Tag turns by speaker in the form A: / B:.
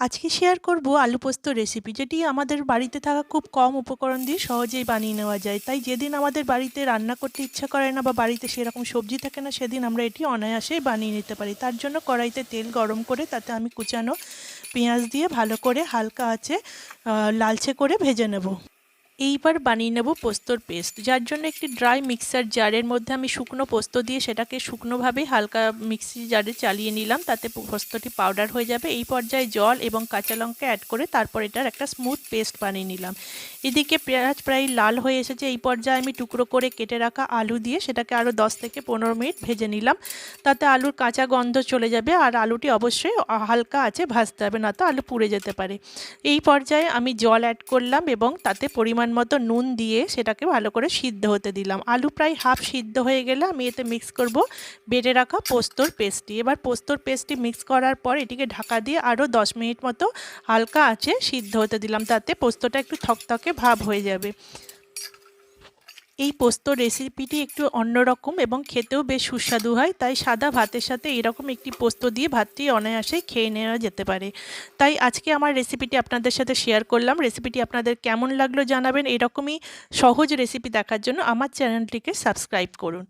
A: আজকে শেয়ার করব আলু পোস্ত রেসিপি যেটি আমাদের বাড়িতে থাকা খুব কম উপকরণ দিয়ে সহজেই বানিয়ে নেওয়া যায়। তাই যেদিন আমাদের বাড়িতে রান্না করতে ইচ্ছা করে না বা বাড়িতে সেরকম সবজি থাকে না, সেদিন আমরা এটি অনায়াসেই বানিয়ে নিতে পারি। তার জন্য কড়াইতে তেল গরম করে তাতে আমি কুচানো পেঁয়াজ দিয়ে ভালো করে হালকা আছে লালচে করে ভেজে নেব। এইবার বানিয়ে নেব পোস্তর পেস্ট। যার জন্য একটি ড্রাই মিক্সার জারের মধ্যে আমি শুকনো পোস্ত দিয়ে সেটাকে শুকনোভাবে হালকা মিক্সি জারে চালিয়ে নিলাম, তাতে পোস্তটি পাউডার হয়ে যাবে। এই পর্যায়ে জল এবং কাঁচা লঙ্কা অ্যাড করে তারপর এটার একটা স্মুথ পেস্ট বানিয়ে নিলাম। এদিকে পেঁয়াজ প্রায় লাল হয়ে এসেছে, এই পর্যায়ে আমি টুকরো করে কেটে রাখা আলু দিয়ে সেটাকে আরও দশ থেকে পনেরো মিনিট ভেজে নিলাম। তাতে আলুর কাঁচা গন্ধ চলে যাবে আর আলুটি অবশ্যই হালকা আছে ভাজতে হবে, না তো আলু পুড়ে যেতে পারে। এই পর্যায়ে আমি জল অ্যাড করলাম এবং তাতে পরিমাণ মতো নুন দিয়ে সেটাকে ভালো করে সিদ্ধ হতে দিলাম। আলু প্রায় হাফ সিদ্ধ হয়ে গেলে আমি এতে মিক্স করব বেটে রাখা পোস্তর পেস্টটি। এবার পোস্তর পেস্টটি মিক্স করার পর এটিকে ঢাকা দিয়ে আরও দশ মিনিট মতো হালকা আছে সিদ্ধ হতে দিলাম, তাতে পোস্তটা একটু থকথকে ভাব হয়ে যাবে। এই পোস্ত রেসিপিটি একটু অন্যরকম এবং খেতেও বেশ সুস্বাদু হয়। তাই সাদা ভাতের সাথে এরকম একটি পোস্ত দিয়ে ভাতটি অনায়াসে খেয়ে নেওয়া যেতে পারে। তাই আজকে আমার রেসিপিটি আপনাদের সাথে শেয়ার করলাম। রেসিপিটি আপনাদের কেমন লাগল জানাবেন এরকমই সহজ রেসিপি দেখার জন্য আমার চ্যানেলটিকে সাবস্ক্রাইব করুন।